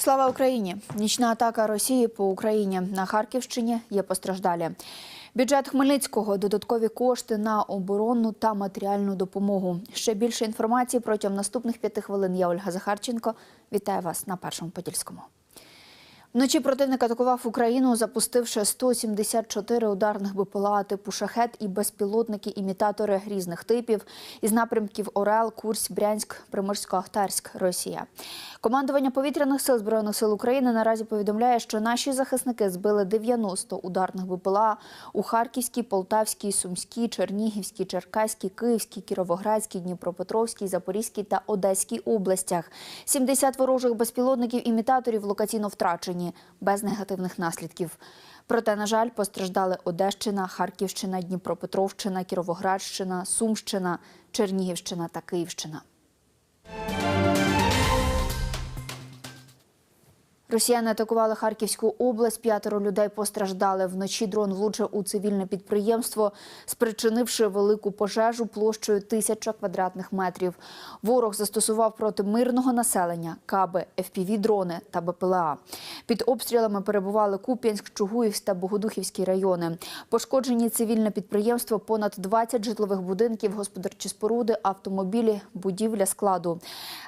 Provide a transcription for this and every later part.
Слава Україні! Нічна атака Росії по Україні на Харківщині є постраждалі. Бюджет Хмельницького додаткові кошти на оборонну та матеріальну допомогу. Ще більше інформації протягом наступних п'яти хвилин. Я Ольга Захарченко. Вітаю вас на першому подільському. Вночі противник атакував Україну, запустивши 174 ударних БПЛА типу шахет і безпілотники-імітатори різних типів із напрямків Орел, Курськ, Брянськ, Приморсько-Ахтарськ, Росія. Командування повітряних сил збройних сил України наразі повідомляє, що наші захисники збили 90 ударних БПЛА у Харківській, Полтавській, Сумській, Чернігівській, Черкаській, Київській, Кіровоградській, Дніпропетровській, Запорізькій та Одеській областях. 70 ворожих безпілотників-імітаторів локаційно втрачені без негативних наслідків. Проте, на жаль, постраждали Одещина, Харківщина, Дніпропетровщина, Кіровоградщина, Сумщина, Чернігівщина та Київщина. Росіяни атакували Харківську область. П'ятеро людей постраждали. Вночі дрон влучив у цивільне підприємство, спричинивши велику пожежу площею тисяча квадратних метрів. Ворог застосував проти мирного населення каби, ФПВ-дрони та БПЛА. Під обстрілами перебували Куп'янськ, Чугуївськ та Богодухівський райони. Пошкоджені цивільне підприємство, понад 20 житлових будинків, господарчі споруди, автомобілі, будівля складу.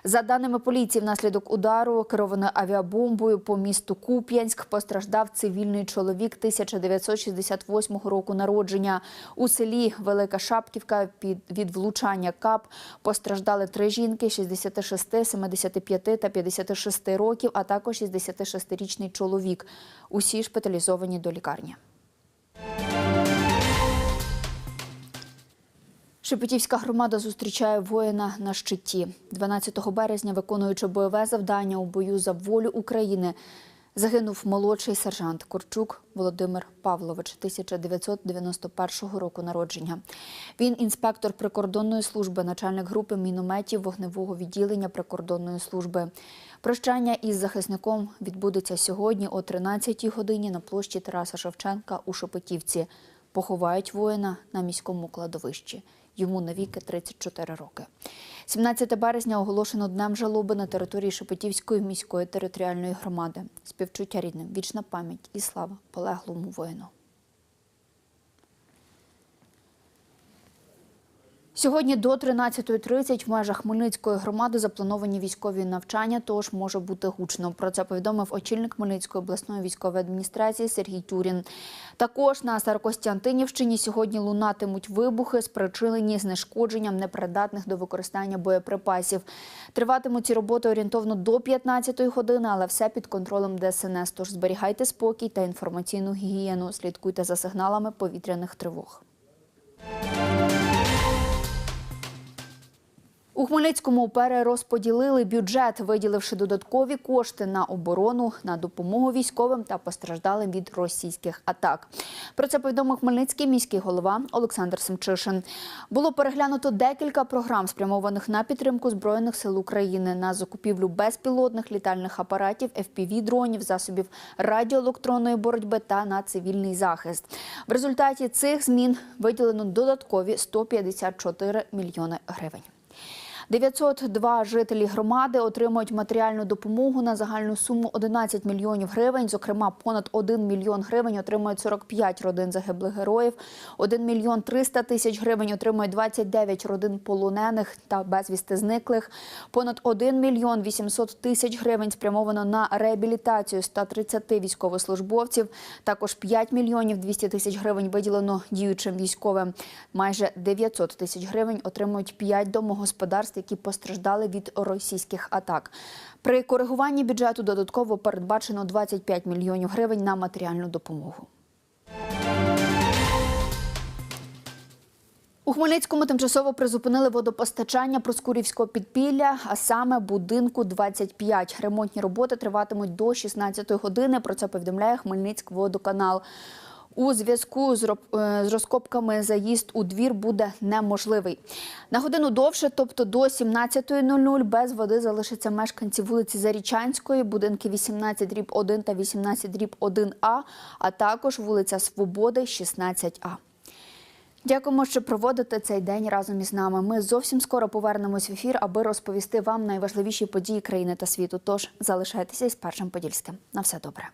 За даними поліції, внаслідок удару керованою авіабомбою по місту Куп'янськ постраждав цивільний чоловік 1968 року народження. У селі Велика Шапківка під від влучання КАП постраждали три жінки 66, 75 та 56 років, а також 66-річний чоловік. Усі шпиталізовані до лікарні. Шепетівська громада зустрічає воїна на щиті. 12 березня, виконуючи бойове завдання у бою за волю України, загинув молодший сержант Корчук Володимир Павлович, 1991 року народження. Він інспектор прикордонної служби, начальник групи мінометів вогневого відділення прикордонної служби. Прощання із захисником відбудеться сьогодні о 13-й годині на площі Тараса Шевченка у Шепетівці. Поховають воїна на міському кладовищі. Йому навіки 34 роки. 17 березня оголошено днем жалоби на території Шепетівської міської територіальної громади. Співчуття рідним, вічна пам'ять і слава полеглому воїну. Сьогодні до 13.30 в межах Хмельницької громади заплановані військові навчання, тож може бути гучно. Про це повідомив очільник Хмельницької обласної військової адміністрації Сергій Тюрін. Також на Старокостянтинівщині сьогодні лунатимуть вибухи, спричинені знешкодженням непридатних до використання боєприпасів. Триватимуть ці роботи орієнтовно до 15-ї години, але все під контролем ДСНС. Тож зберігайте спокій та інформаційну гігієну. Слідкуйте за сигналами повітряних тривог. Хмельницькому перерозподілили бюджет, виділивши додаткові кошти на оборону, на допомогу військовим та постраждалим від російських атак. Про це повідомив Хмельницький міський голова Олександр Семчишин. Було переглянуто декілька програм, спрямованих на підтримку збройних сил України, на закупівлю безпілотних літальних апаратів, FPV-дронів, засобів радіоелектронної боротьби та на цивільний захист. В результаті цих змін виділено додаткові 154 мільйони гривень. 902 жителі громади отримують матеріальну допомогу на загальну суму 11 мільйонів гривень. Зокрема, понад 1 мільйон гривень отримують 45 родин загиблих героїв. 1 мільйон 300 тисяч гривень отримують 29 родин полонених та безвісти зниклих. Понад 1 мільйон 800 тисяч гривень спрямовано на реабілітацію 130 військовослужбовців. Також 5 мільйонів 200 тисяч гривень виділено діючим військовим. Майже 900 тисяч гривень отримують 5 домогосподарств, які постраждали від російських атак. При коригуванні бюджету додатково передбачено 25 мільйонів гривень на матеріальну допомогу. У Хмельницькому тимчасово призупинили водопостачання Проскурівського підпілля, а саме будинку 25. Ремонтні роботи триватимуть до 16 години. Про це повідомляє Хмельницькводоканал. У зв'язку е, з розкопками заїзд у двір буде неможливий. На годину довше, тобто до 17.00, без води залишаться мешканці вулиці Зарічанської, будинки 18 дріб 1 та 18 дріб 1А, а також вулиця Свободи 16А. Дякуємо, що проводите цей день разом із нами. Ми зовсім скоро повернемось в ефір, аби розповісти вам найважливіші події країни та світу. Тож залишайтеся із першим подільським. На все добре.